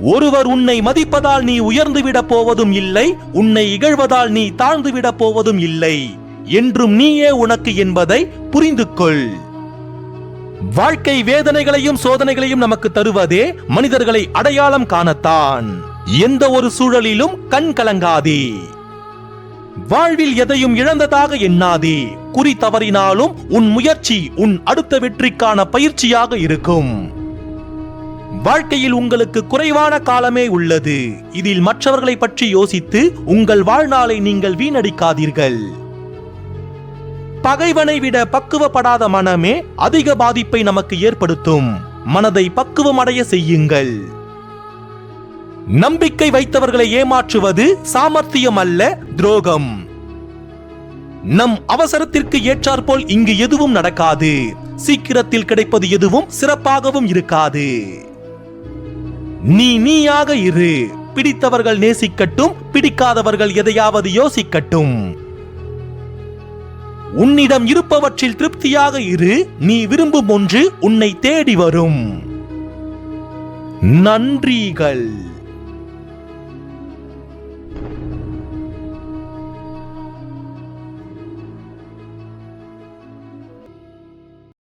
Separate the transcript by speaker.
Speaker 1: ஒருவர் உன்னை மதிப்பதால் நீ உயர்ந்துவிடப் போவதும் இல்லை உன்னை இகழ்வதால் நீ தாழ்ந்துவிடப் போவதும் இல்லை என்றும் நீயே உனக்கு என்பதை புரிந்து கொள் வாழ்க்கை வேதனைகளையும் சோதனைகளையும் நமக்கு தருவதே மனிதர்களை அடையாளம் காணத்தான். எந்த ஒரு சூழலிலும் கண் கலங்காதே. வாழ்வில் எதையும் இழந்ததாக எண்ணாதே. குறி தவறினாலும் உன் முயற்சி உன் அடுத்த வெற்றிக்கான பயிற்சியாக இருக்கும். வாழ்க்கையில் உங்களுக்கு குறைவான காலமே உள்ளது. இதில் மற்றவர்களை பற்றி யோசித்து உங்கள் வாழ்நாளை நீங்கள் வீணடிக்காதீர்கள். பகைவனை விட பக்குவப்படாத மனமே அதிக பாதிப்பை நமக்கு ஏற்படுத்தும். மனதை பக்குவமடைய செய்யுங்கள். நம்பிக்கை வைத்தவர்களை ஏமாற்றுவது சாமர்த்தியம் அல்ல துரோகம். நம் அவசரத்திற்கு ஏற்றாற்போல் இங்கு எதுவும் நடக்காது. சீக்கிரத்தில் கிடைப்பது எதுவும் சிறப்பாகவும் இருக்காது. நீ நீயாக இரு. பிடித்தவர்கள் நேசிக்கட்டும் பிடிக்காதவர்கள் எதையாவது யோசிக்கட்டும். உன்னிடம் இருப்பவற்றில் திருப்தியாக இரு. நீ விரும்பும் ஒன்று உன்னை தேடி வரும். நன்றிகள்.